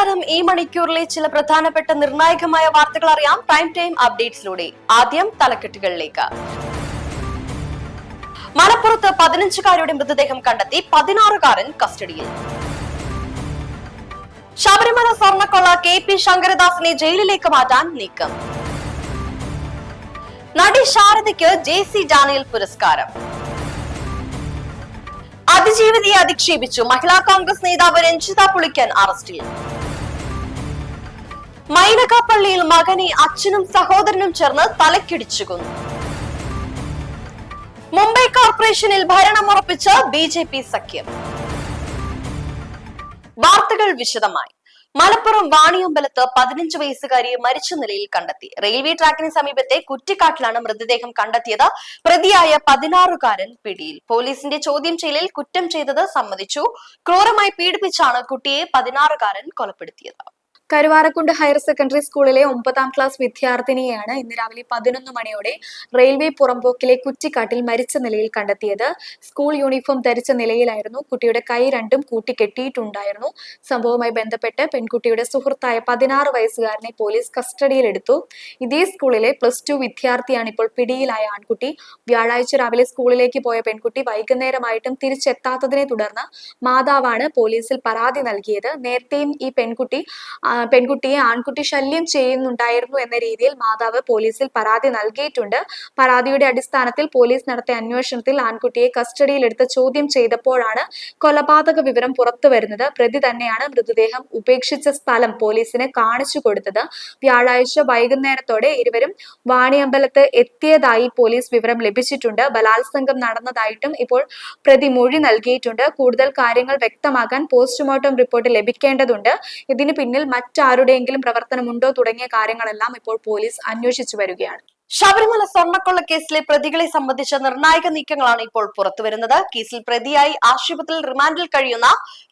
നമസ്കാരം ഈ മണിക്കൂറിലെ ചില പ്രധാനപ്പെട്ട നിർണായകമായ വാർത്തകൾ അറിയാം. പ്രൈം ടൈം അപ്ഡേറ്റ്സിലൂടെ ആദ്യം തലക്കെട്ടുകളിലേക്ക്. മലപ്പുറത്ത് പതിനഞ്ചുകാരുടെ മൃതദേഹം കണ്ടെത്തി. പതിനാറുകാരൻ കസ്റ്റഡിയിൽ. ശബരിമല സ്വർണക്കൊള്ള കെ പി ശങ്കരദാസിനെ ജയിലിലേക്ക് മാറ്റാൻ നീക്കം. നടി ശാരദയ്ക്ക് ജെ സി ഡാനിയൽ പുരസ്കാരം. അതിജീവിതയെ അധിക്ഷേപിച്ചു. മഹിളാ കോൺഗ്രസ് നേതാവ് രഞ്ജിത പുളിക്കൻ അറസ്റ്റിൽ. മൈനകാപ്പള്ളിയിൽ മകനെ അച്ഛനും സഹോദരനും ചേർന്ന് തലക്കിടിച്ചു കൊന്നു മുംബൈ കോർപ്പറേഷനിൽ ഭരണമുറപ്പിച്ച ബി ജെ പി സഖ്യം. വാർത്തകൾ വിശദമായി. മലപ്പുറം വാണിയമ്പലത്ത് പതിനഞ്ച് വയസ്സുകാരിയെ മരിച്ച നിലയിൽ കണ്ടെത്തി. റെയിൽവേ ട്രാക്കിന് സമീപത്തെ കുറ്റിക്കാട്ടിലാണ് മൃതദേഹം കണ്ടെത്തിയത്. പ്രതിയായ പതിനാറുകാരൻ പിടിയിൽ. പോലീസിന്റെ ചോദ്യം ചെയ്യലിൽ കുറ്റം ചെയ്തത് സമ്മതിച്ചു. ക്രൂരമായി പീഡിപ്പിച്ചാണ് കുട്ടിയെ പതിനാറുകാരൻ കൊലപ്പെടുത്തിയത്. കരുവാരക്കുണ്ട് ഹയർ സെക്കൻഡറി സ്കൂളിലെ ഒമ്പതാം ക്ലാസ് വിദ്യാർത്ഥിനിയെയാണ് ഇന്ന് രാവിലെ പതിനൊന്ന് മണിയോടെ റെയിൽവേ പുറംപോക്കിലെ കുറ്റിക്കാട്ടിൽ മരിച്ച നിലയിൽ കണ്ടെത്തിയത്. സ്കൂൾ യൂണിഫോം ധരിച്ച നിലയിലായിരുന്നു. കുട്ടിയുടെ കൈ രണ്ടും കൂട്ടിക്കെട്ടിയിട്ടുണ്ടായിരുന്നു. സംഭവവുമായി ബന്ധപ്പെട്ട് പെൺകുട്ടിയുടെ സുഹൃത്തായ പതിനാറ് വയസ്സുകാരനെ പോലീസ് കസ്റ്റഡിയിലെടുത്തു. ഇതേ സ്കൂളിലെ പ്ലസ് ടു വിദ്യാർത്ഥിയാണ് ഇപ്പോൾ പിടിയിലായ ആൺകുട്ടി. വ്യാഴാഴ്ച രാവിലെ സ്കൂളിലേക്ക് പോയ പെൺകുട്ടി വൈകുന്നേരമായിട്ടും തിരിച്ചെത്താത്തതിനെ തുടർന്ന് മാതാവാണ് പോലീസിൽ പരാതി നൽകിയത്. നേരത്തെയും ഈ പെൺകുട്ടി പെൺകുട്ടിയെ ആൺകുട്ടി ശല്യം ചെയ്യുന്നുണ്ടായിരുന്നു എന്ന രീതിയിൽ മാതാവ് പോലീസിൽ പരാതി നൽകിയിട്ടുണ്ട്. പരാതിയുടെ അടിസ്ഥാനത്തിൽ പോലീസ് നടത്തിയ അന്വേഷണത്തിൽ ആൺകുട്ടിയെ കസ്റ്റഡിയിലെടുത്ത് ചോദ്യം ചെയ്തപ്പോഴാണ് കൊലപാതക വിവരം പുറത്തു വരുന്നത്. പ്രതി തന്നെയാണ് മൃതദേഹം ഉപേക്ഷിച്ച സ്ഥലം പോലീസിന് കാണിച്ചു കൊടുത്തത്. വ്യാഴാഴ്ച വൈകുന്നേരത്തോടെ ഇരുവരും വാണിയമ്പലത്ത് എത്തിയതായി പോലീസ് വിവരം ലഭിച്ചിട്ടുണ്ട്. ബലാത്സംഗം നടന്നതായിട്ടും ഇപ്പോൾ പ്രതി മൊഴി നൽകിയിട്ടുണ്ട്. കൂടുതൽ കാര്യങ്ങൾ വ്യക്തമാക്കാൻ പോസ്റ്റ്മോർട്ടം റിപ്പോർട്ട് ലഭിക്കേണ്ടതുണ്ട്. ഇതിന് പിന്നിൽ മറ്റാരുടെയെങ്കിലും പ്രവർത്തനമുണ്ടോ തുടങ്ങിയ കാര്യങ്ങളെല്ലാം ഇപ്പോൾ പോലീസ് അന്വേഷിച്ചു വരികയാണ്. ശബരിമല സ്വർണക്കൊള്ള കേസിലെ പ്രതികളെ സംബന്ധിച്ച നിർണായക നീക്കങ്ങളാണ് ഇപ്പോൾ പുറത്തുവരുന്നത് കേസിൽ പ്രതിയായി ആശുപത്രിയിൽ റിമാൻഡിൽ കഴിയുന്ന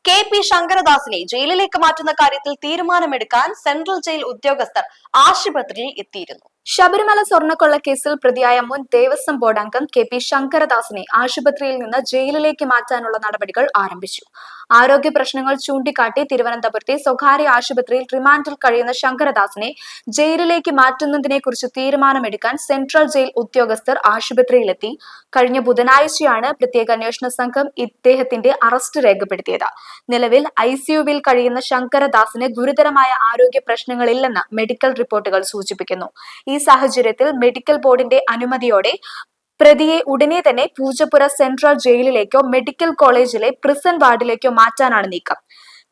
കെ പി ശങ്കരദാസിനെ ജയിലിലേക്ക് മാറ്റുന്ന കാര്യത്തിൽ തീരുമാനമെടുക്കാൻ സെൻട്രൽ ജയിൽ ഉദ്യോഗസ്ഥർ ആശുപത്രിയിൽ എത്തിയിരുന്നു. ശബരിമല സ്വർണക്കൊള്ള കേസിൽ പ്രതിയായ മുൻ ദേവസ്വം ബോർഡ് അംഗം കെ പി ശങ്കരദാസിനെ ആശുപത്രിയിൽ നിന്ന് ജയിലിലേക്ക് മാറ്റാനുള്ള നടപടികൾ ആരംഭിച്ചു. ആരോഗ്യ പ്രശ്നങ്ങൾ ചൂണ്ടിക്കാട്ടി തിരുവനന്തപുരത്തെ സ്വകാര്യ ആശുപത്രിയിൽ റിമാൻഡിൽ കഴിയുന്ന ശങ്കരദാസിനെ ജയിലിലേക്ക് മാറ്റുന്നതിനെ കുറിച്ച് തീരുമാനമെടുക്കാൻ സെൻട്രൽ ജയിൽ ഉദ്യോഗസ്ഥർ ആശുപത്രിയിലെത്തി. കഴിഞ്ഞ ബുധനാഴ്ചയാണ് പ്രത്യേക അന്വേഷണ സംഘം ഇദ്ദേഹത്തിന്റെ അറസ്റ്റ് രേഖപ്പെടുത്തിയത്. നിലവിൽ ഐ സിയുവിൽ കഴിയുന്ന ശങ്കരദാസിന് ഗുരുതരമായ ആരോഗ്യ പ്രശ്നങ്ങളില്ലെന്ന് മെഡിക്കൽ റിപ്പോർട്ടുകൾ സൂചിപ്പിക്കുന്നു. ഈ സാഹചര്യത്തിൽ മെഡിക്കൽ ബോർഡിന്റെ അനുമതിയോടെ പ്രതിയെ ഉടനെ തന്നെ പൂജപ്പുര സെൻട്രൽ ജയിലിലേക്കോ മെഡിക്കൽ കോളേജിലെ പ്രിസൺ വാർഡിലേക്കോ മാറ്റാനാണ് നീക്കം.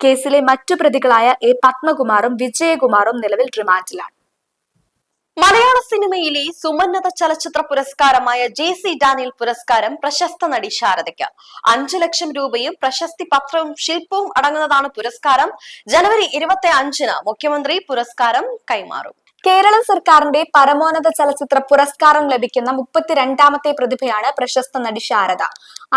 കേസിലെ മറ്റു പ്രതികളായ എ പത്മകുമാറും വിജയകുമാറും നിലവിൽ റിമാൻഡിലാണ്. മലയാള സിനിമയിലെ സുമന്നത ചലച്ചിത്ര പുരസ്കാരമായ ജെ സി ഡാനിയൽ പുരസ്കാരം പ്രശസ്ത നടി ശാരദയ്ക്ക്. അഞ്ചു ലക്ഷം രൂപയും പ്രശസ്തി പത്രവും ശില്പവും അടങ്ങുന്നതാണ് പുരസ്കാരം. ജനുവരി ഇരുപത്തി അഞ്ചിന് മുഖ്യമന്ത്രി പുരസ്കാരം കൈമാറും. കേരള സർക്കാരിന്റെ പരമോന്നത ചലച്ചിത്ര പുരസ്കാരം ലഭിക്കുന്ന മുപ്പത്തിരണ്ടാമത്തെ പ്രതിഭയാണ് പ്രശസ്ത നടി ശാരദ.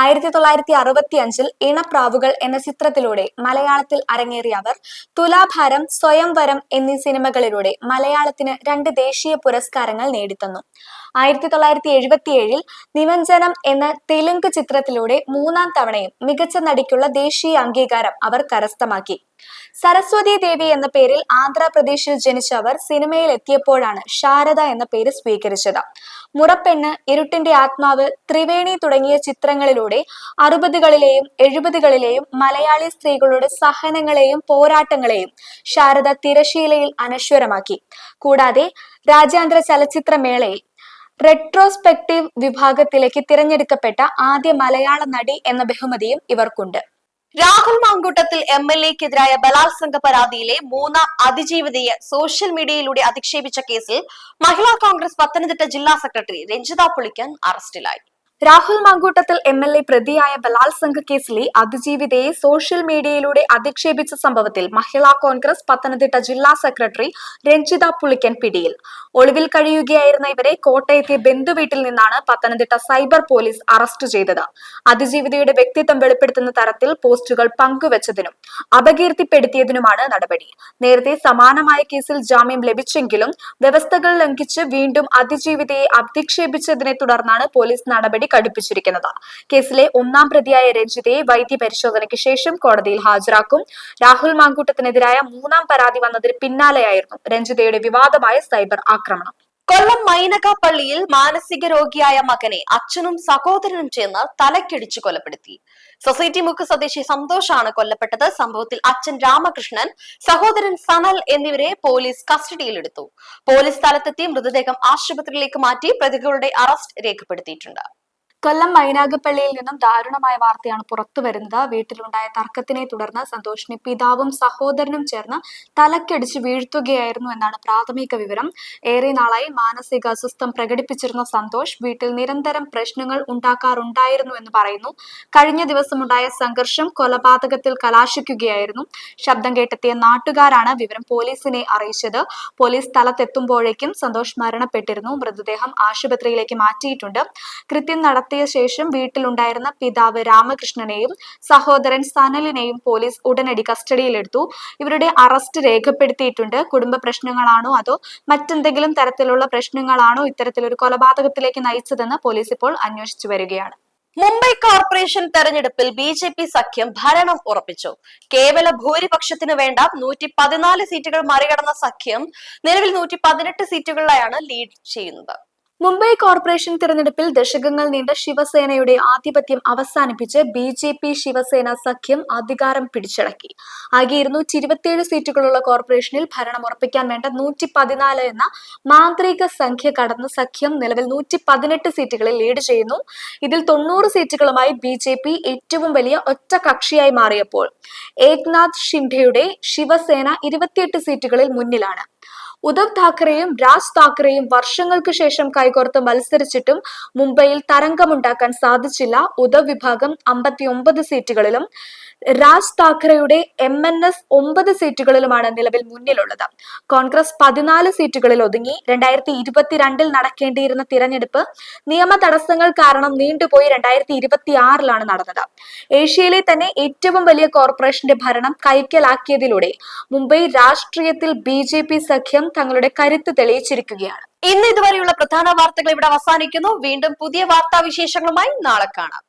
ആയിരത്തി തൊള്ളായിരത്തി അറുപത്തി അഞ്ചിൽ ഇണപ്രാവുകൾ എന്ന ചിത്രത്തിലൂടെ മലയാളത്തിൽ അരങ്ങേറിയ അവർ തുലാഭാരം സ്വയംവരം എന്നീ സിനിമകളിലൂടെ മലയാളത്തിന് രണ്ട് ദേശീയ പുരസ്കാരങ്ങൾ നേടിത്തന്നു. ആയിരത്തി തൊള്ളായിരത്തി എഴുപത്തി ഏഴിൽ നിമഞ്ജനം എന്ന തെലുങ്ക് ചിത്രത്തിലൂടെ മൂന്നാം തവണയും മികച്ച നടിക്കുള്ള ദേശീയ അംഗീകാരം അവർ കരസ്ഥമാക്കി. സരസ്വതി ദേവി എന്ന പേരിൽ ആന്ധ്രാപ്രദേശിൽ ജനിച്ച അവർ സിനിമയിൽ എത്തിയപ്പോഴാണ് ശാരദ എന്ന പേര് സ്വീകരിച്ചത്. മുറപ്പെണ്ണ് ഇരുട്ടിന്റെ ആത്മാവ് ത്രിവേണി തുടങ്ങിയ ചിത്രങ്ങളിലൂടെ അറുപതുകളിലെയും എഴുപതുകളിലെയും മലയാളി സ്ത്രീകളുടെ സഹനങ്ങളെയും പോരാട്ടങ്ങളെയും ശാരദ തിരശീലയിൽ അനശ്വരമാക്കി. കൂടാതെ രാജ്യാന്തര ചലച്ചിത്രമേളയിൽ റെട്രോസ്പെക്റ്റീവ് വിഭാഗത്തിലേക്ക് തിരഞ്ഞെടുക്കപ്പെട്ട ആദ്യ മലയാള നടി എന്ന ബഹുമതിയും ഇവർക്കുണ്ട്. രാഹുൽ മാങ്കൂട്ടത്തിൽ എം എൽ എക്കെതിരായ ബലാത്സംഗ പരാതിയിലെ മൂന്നാം അതിജീവിതയെ സോഷ്യൽ മീഡിയയിലൂടെ അധിക്ഷേപിച്ച കേസിൽ മഹിളാ കോൺഗ്രസ് പത്തനംതിട്ട ജില്ലാ സെക്രട്ടറി രഞ്ജിത പുളിക്കൻ അറസ്റ്റിലായി. Rahul Mamkootathil M L A പ്രതിയായ ബലാത്സംഗ കേസിലെ അതിജീവിതയെ സോഷ്യൽ മീഡിയയിലൂടെ അധിക്ഷേപിച്ച സംഭവത്തിൽ മഹിളാ കോൺഗ്രസ് പത്തനംതിട്ട ജില്ലാ സെക്രട്ടറി രഞ്ജിത പുളിക്കൻ പിടിയിൽ. ഒളിവിൽ കഴിയുകയായിരുന്ന ഇവരെ കോട്ടയത്തെ ബന്ധുവീട്ടിൽ നിന്നാണ് പത്തനംതിട്ട സൈബർ പോലീസ് അറസ്റ്റ് ചെയ്തത്. അതിജീവിതയുടെ വ്യക്തിത്വം വെളിപ്പെടുത്തുന്ന തരത്തിൽ പോസ്റ്റുകൾ പങ്കുവച്ചതിനും അപകീർത്തിപ്പെടുത്തിയതിനുമാണ് നടപടി. നേരത്തെ സമാനമായ കേസിൽ ജാമ്യം ലഭിച്ചെങ്കിലും വ്യവസ്ഥകൾ ലംഘിച്ച് വീണ്ടും അതിജീവിതയെ അധിക്ഷേപിച്ചതിനെ തുടർന്നാണ് പോലീസ് നടപടി കടുപ്പിച്ചിരിക്കുന്നത് കേസിലെ ഒന്നാം പ്രതിയായ രഞ്ജിതയെ വൈദ്യ പരിശോധനയ്ക്ക് ശേഷം കോടതിയിൽ ഹാജരാക്കും. രാഹുൽ മാങ്കൂട്ടത്തിനെതിരായ മൂന്നാം പരാതി വന്നതിന് പിന്നാലെയായിരുന്നു രഞ്ജിതയുടെ വിവാദമായ സൈബർ ആക്രമണം. കൊല്ലം മൈനക പള്ളിയിൽ മാനസിക രോഗിയായ മകനെ അച്ഛനും സഹോദരനും ചേർന്ന് തലക്കിടിച്ചു കൊലപ്പെടുത്തി. സൊസൈറ്റി മുക്ക് സ്വദേശി സന്തോഷാണ് കൊല്ലപ്പെട്ടത്. സംഭവത്തിൽ അച്ഛൻ രാമകൃഷ്ണൻ സഹോദരൻ സനൽ എന്നിവരെ പോലീസ് കസ്റ്റഡിയിലെടുത്തു. പോലീസ് സ്ഥലത്തെത്തി മൃതദേഹം ആശുപത്രിയിലേക്ക് മാറ്റി പ്രതികളുടെ അറസ്റ്റ് രേഖപ്പെടുത്തിയിട്ടുണ്ട്. കൊല്ലം മൈനാഗപ്പള്ളിയിൽ നിന്നും ദാരുണമായ വാർത്തയാണ് പുറത്തു വരുന്നത്. വീട്ടിലുണ്ടായ തർക്കത്തിനെ തുടർന്ന് സന്തോഷിനെ പിതാവും സഹോദരനും ചേർന്ന് തലക്കടിച്ച് വീഴ്ത്തുകയായിരുന്നു എന്നാണ് പ്രാഥമിക വിവരം. ഏറെ നാളായി മാനസിക അസ്വസ്ഥം പ്രകടിപ്പിച്ചിരുന്ന സന്തോഷ് വീട്ടിൽ നിരന്തരം പ്രശ്നങ്ങൾ ഉണ്ടാക്കാറുണ്ടായിരുന്നു എന്ന് പറയുന്നു. കഴിഞ്ഞ ദിവസമുണ്ടായ സംഘർഷം കൊലപാതകത്തിൽ കലാശിക്കുകയായിരുന്നു. ശബ്ദം കേട്ടെത്തിയ നാട്ടുകാരാണ് വിവരം പോലീസിനെ അറിയിച്ചത്. പോലീസ് സ്ഥലത്തെത്തുമ്പോഴേക്കും സന്തോഷ് മരണപ്പെട്ടിരുന്നു. മൃതദേഹം ആശുപത്രിയിലേക്ക് മാറ്റിയിട്ടുണ്ട്. കൃത്യം നടത്തിയ ശേഷം വീട്ടിലുണ്ടായിരുന്ന പിതാവ് രാമകൃഷ്ണനെയും സഹോദരൻ സനലിനെയും പോലീസ് ഉടനടി കസ്റ്റഡിയിലെടുത്തു. ഇവരുടെ അറസ്റ്റ് രേഖപ്പെടുത്തിയിട്ടുണ്ട്. കുടുംബ പ്രശ്നങ്ങളാണോ അതോ മറ്റെന്തെങ്കിലും തരത്തിലുള്ള പ്രശ്നങ്ങളാണോ ഇത്തരത്തിലൊരു കൊലപാതകത്തിലേക്ക് നയിച്ചതെന്ന് പോലീസ് ഇപ്പോൾ അന്വേഷിച്ചു വരികയാണ്. മുംബൈ കോർപ്പറേഷൻ തെരഞ്ഞെടുപ്പിൽ ബി ജെ പി സഖ്യം ഭരണം ഉറപ്പിച്ചു. കേവല ഭൂരിപക്ഷത്തിന് വേണ്ട നൂറ്റി പതിനാല് സീറ്റുകൾ മറികടന്ന സഖ്യം നിലവിൽ നൂറ്റി പതിനെട്ട് സീറ്റുകളിലായാണ് ലീഡ് ചെയ്യുന്നത്. മുംബൈ കോർപ്പറേഷൻ തിരഞ്ഞെടുപ്പിൽ ദശകങ്ങൾ നീണ്ട ശിവസേനയുടെ ആധിപത്യം അവസാനിപ്പിച്ച് ബി ജെ പി ശിവസേന സഖ്യം അധികാരം പിടിച്ചടക്കി. ആകെ ഇരുന്നൂറ്റി ഇരുപത്തിയേഴ് സീറ്റുകളുള്ള കോർപ്പറേഷനിൽ ഭരണം ഉറപ്പിക്കാൻ വേണ്ട നൂറ്റി പതിനാല് എന്ന മാന്ത്രിക സംഖ്യ കടന്ന് സഖ്യം നിലവിൽ നൂറ്റി പതിനെട്ട് സീറ്റുകളിൽ ലീഡ് ചെയ്യുന്നു. ഇതിൽ തൊണ്ണൂറ് സീറ്റുകളുമായി ബി ജെ പി ഏറ്റവും വലിയ ഒറ്റ കക്ഷിയായി മാറിയപ്പോൾ. ഏക്നാഥ് ഷിൻഡെയുടെ ശിവസേന ഇരുപത്തിയെട്ട് സീറ്റുകളിൽ മുന്നിലാണ്. ഉദ്ധവ് താക്കറെയും രാജ് താക്കറെയും വർഷങ്ങൾക്ക് ശേഷം കൈകോർത്ത് മത്സരിച്ചിട്ടും മുംബൈയിൽ തരംഗമുണ്ടാക്കാൻ സാധിച്ചില്ല. ഉദ്ധവ് വിഭാഗം അമ്പത്തി ഒമ്പത് സീറ്റുകളിലും രാജ് താക്കറെയുടെ എം എൻ എസ് ഒമ്പത് സീറ്റുകളിലുമാണ് നിലവിൽ മുന്നിലുള്ളത്. കോൺഗ്രസ് പതിനാല് സീറ്റുകളിൽ ഒതുങ്ങി. രണ്ടായിരത്തി ഇരുപത്തിരണ്ടിൽ നടക്കേണ്ടിയിരുന്ന തിരഞ്ഞെടുപ്പ് നിയമ തടസ്സങ്ങൾ കാരണം നീണ്ടുപോയി രണ്ടായിരത്തി ഇരുപത്തി ആറിലാണ് നടന്നത്. ഏഷ്യയിലെ തന്നെ ഏറ്റവും വലിയ കോർപ്പറേഷന്റെ ഭരണം കൈക്കലാക്കിയതിലൂടെ മുംബൈ രാഷ്ട്രീയത്തിൽ ബി സഖ്യം തങ്ങളുടെ കരുത്ത് തെളിയിച്ചിരിക്കുകയാണ്. ഇന്ന് ഇതുവരെയുള്ള പ്രധാന വാർത്തകൾ ഇവിടെ അവസാനിക്കുന്നു. വീണ്ടും പുതിയ വാർത്താ വിശേഷങ്ങളുമായി നാളെ കാണാം.